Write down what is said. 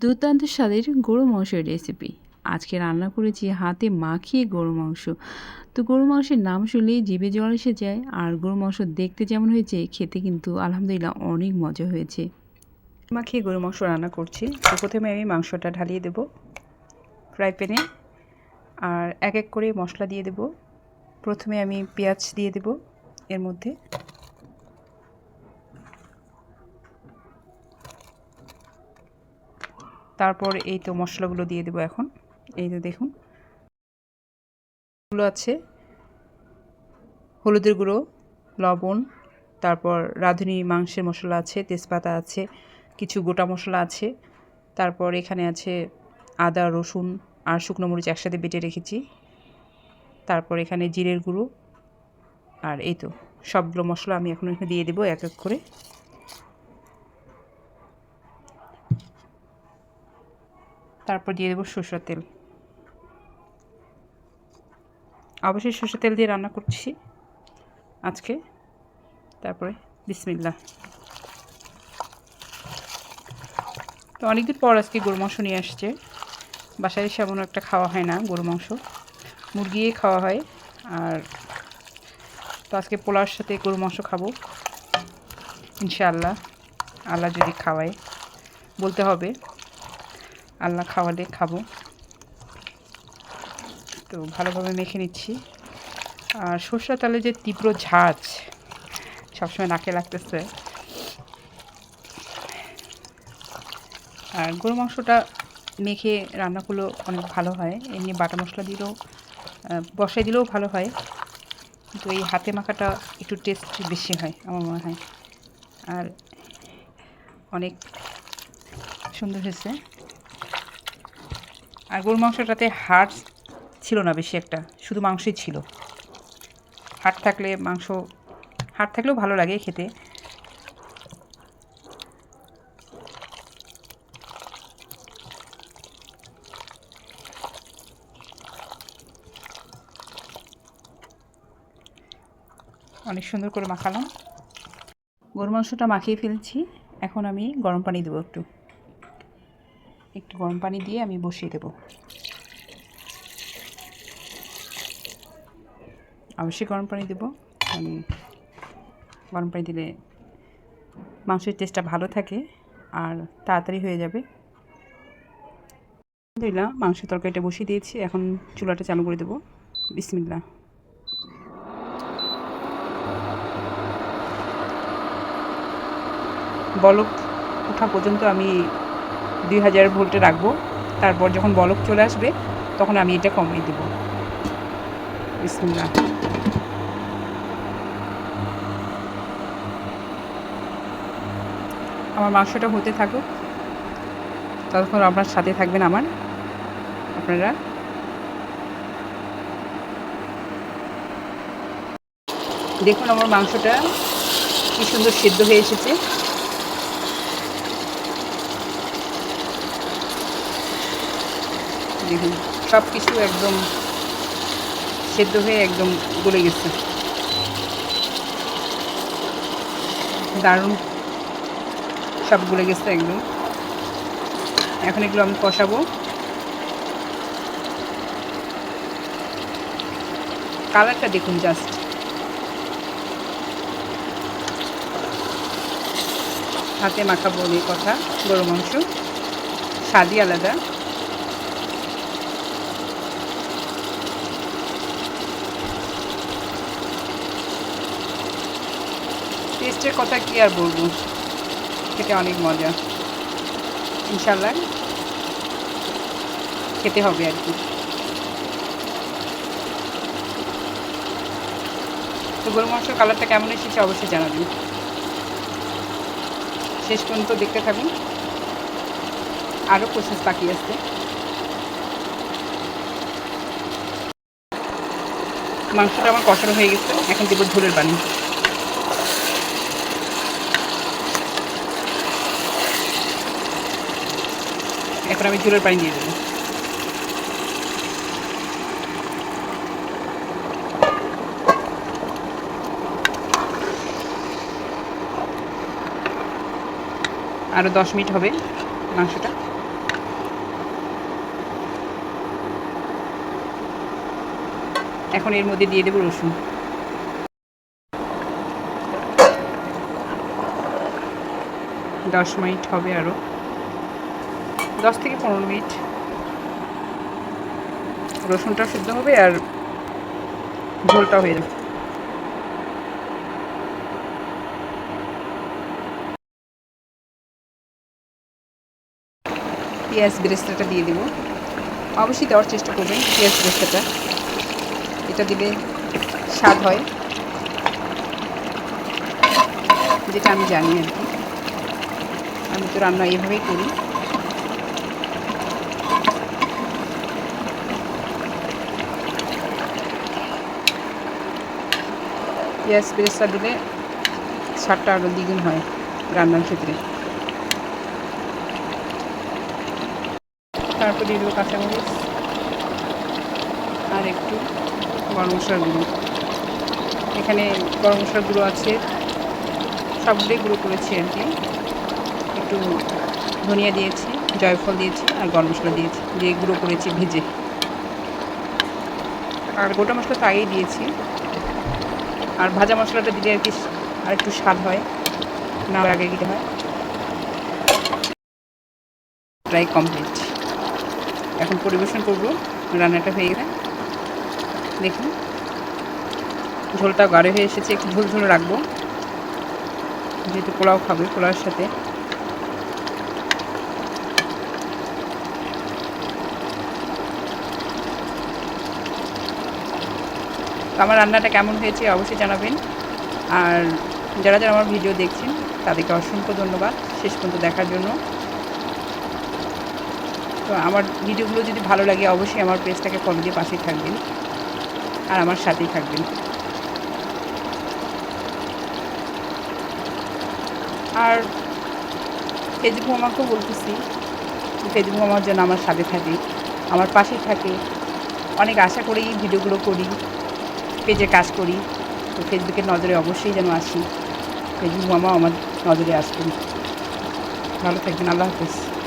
দুর্দান্ত স্বাদের গরু মাংসের রেসিপি আজকে রান্না করেছি হাতে মাখিয়ে গরু মাংস। তো গরু মাংসের নাম শুনলেই জিভে জল এসে যায়, আর গরু মাংস দেখতে যেমন হয়েছে, খেতে কিন্তু আলহামদুলিল্লাহ অনেক মজা হয়েছে। মাখিয়ে গরু মাংস রান্না করছি। তো প্রথমে আমি মাংসটা ঢালিয়ে দেব ফ্রাই প্যানে, আর এক এক করে মশলা দিয়ে দেব। প্রথমে আমি পেঁয়াজ দিয়ে দেব এর মধ্যে। তারপর এই তো মশলাগুলো দিয়ে দেবো এখন। এই তো দেখুন। গুলো আছে। হলুদের গুঁড়ো, লবণ, তারপর রাঁধুনি মাংসের মশলা আছে, তেজপাতা আছে, কিছু গোটা মশলা আছে। তারপর এখানে আছে আদা, রসুন আর শুকনো মরিচ একসাথে বেটে রেখেছি। তারপর এখানে জিরের গুঁড়ো। আর এই তো সবগুলো মশলা আমি এখন এখানে দিয়ে দেবো এক এক করে। তারপর দিয়ে দেবো সরষের তেল। অবশ্যই সরষের তেল দিয়ে রান্না করছি আজকে। তারপরে বিসমিল্লা তো অনেকদিন পর আজকে গরু মাংস নিয়ে আসছে। বাসায় এসে এমন একটা খাওয়া হয় না গরু মাংস। মুরগিয়ে খাওয়া হয়। আর তো আজকে পোলার সাথে গরু মাংস খাব। ইনশাআল্লাহ। আল্লাহ যদি খাওয়ায়। বলতে হবে। আল্লাহ খাওয়ালে খাব। তো ভালোভাবে মেখে নিচ্ছি। আর সর্ষা তালে যে তীব্র ঝাঁজ সবসময় নাকে লাগতেছে। আর গরু মাংসটা মেখে রান্নাগুলো অনেক ভালো হয়। এমনি বাটা মশলা দিলেও বসাই দিলেও ভালো হয়। কিন্তু এই হাতে মাখাটা একটু টেস্ট বেশি হয়, আমার মনে হয়। আর অনেক সুন্দর হয়েছে। আর গরুর মাংসটাতে হাড় ছিল না বেশি একটা, শুধু মাংসই ছিল। হাড় থাকলে মাংস, হাড় থাকলেও ভালো লাগে খেতে। অনেক সুন্দর করে মাখালাম। গরু মাংসটা মাখিয়ে ফেলছি। এখন আমি গরম পানি দেবো একটু। একটু গরম পানি দিয়ে আমি বসিয়ে দেব। অবশ্যই গরম পানি দেবো। গরম পানি দিলে মাংসের টেস্টটা ভালো থাকে আর তাড়াতাড়ি হয়ে যাবে। আলহামদুলিল্লাহ মাংস তরকারিটা বসিয়ে দিয়েছি। এখন চুলাটা চালু করে দেবো। বিসমিল্লা বলক ওঠা পর্যন্ত আমি দুই হাজার ভোল্টে রাখব। তারপর যখন বলক চলে আসবে, তখন আমি এটা কমিয়ে দেবো। বিসমিল্লাহ। আমার মাংসটা হতে থাকুক, ততক্ষণ আপনার সাথে থাকবেন আমার, আপনারা। দেখুন আমার মাংসটা কি সুন্দর সিদ্ধ হয়ে এসেছে। দেখুন সব কিছু একদম সেদ্ধ হয়ে একদম গলে গেছে। দারুণ। সব গলে গেছে একদম। এখন এগুলো আমি কষাবো। কালারটা দেখুন জাস্ট। হাতে মাখাবো এই কথা গরু মাংস। স্বাদই আলাদা। টেস্টের কথা কি আর বলব? খেতে অনেক মজা। ইনশাল্লাহ। খেতে হবে আর কি। তো গরু মাংসের কালারটা কেমন এসেছে অবশ্যই জানাবেন। শেষ পর্যন্ত দেখতে থাকুন। আরও প্রসেস বাকি আছে। মাংসটা আমার কষানো হয়ে গেছে। এখন দেবো ঝোলের পানি এখন আমি চুলের পানি দিয়ে দেবো আরও দশ মিনিট হবে মাংসটা। এখন এর মধ্যে দিয়ে দেবো রসুন। দশ মিনিট হবে আরও দশ থেকে পনেরো মিনিট। রসুনটা সিদ্ধ হবে আর ঝোলটা হয়ে যাবে। পেঁয়াজ বেরেস্তাটা দিয়ে দেবো। অবশ্যই দেওয়ার চেষ্টা করবেন পেঁয়াজ বেরেস্তাটা। এটা দিলে স্বাদ হয়। যেটা আমি জানি আর কি। আমি তো রান্না এভাবেই করি। পেঁয়াজ বেরেস্তা দিলে স্বাদটা আরও দ্বিগুণ হয় রান্নার ক্ষেত্রে। তারপর দিয়ে দেবো কাঁচামরিচ আর একটু গরম মশলার গুঁড়ো। এখানে গরম মশলার গুঁড়ো আছে, সবগুলোই গুঁড়ো করেছি আর কি। একটু ধনিয়া দিয়েছি, জয়ফল দিয়েছি আর গরম মশলা দিয়েছি, দিয়ে গুঁড়ো করেছি ভেজে। আর গোটা মশলা তো আগেই দিয়েছি। আর ভাজা মশলাটা দিলে আর কি আর একটু স্বাদ হয়, না আগে দিতে হয়। প্রায় কমপ্লিট এখন পরিবেশন করব, রান্নাটা হয়ে গেলে। দেখুন, ঝোলটা গাঢ় হয়ে এসেছে, একটু ঝোল ঝোল রাখব। যেহেতু পোলাও খাবে, পোলাওয়ের সাথে। তো আমার রান্নাটা কেমন হয়েছে অবশ্যই জানাবেন। আর যারা যারা আমার ভিডিও দেখছেন, তাদেরকে অসংখ্য ধন্যবাদ শেষ পর্যন্ত দেখার জন্য। তো আমার ভিডিওগুলো যদি ভালো লাগে, অবশ্যই আমার পেজটাকে ফলো দিয়ে পাশেই থাকবেন আর আমার সাথেই থাকবেন। আর ফেসবুক আমাকেও বলতেছি ফেসবুক আমার যেন আমার সাথে থাকে, আমার পাশেই থাকে। অনেক আশা করেই ভিডিওগুলো করি। পেজে কাজ করি, তো ফেসবুকের নজরে অবশ্যই যেন আসি। ফেসবুক মামা আমার নজরে আসবেন। ভালো থাকবেন, আল্লাহ হাফিজ।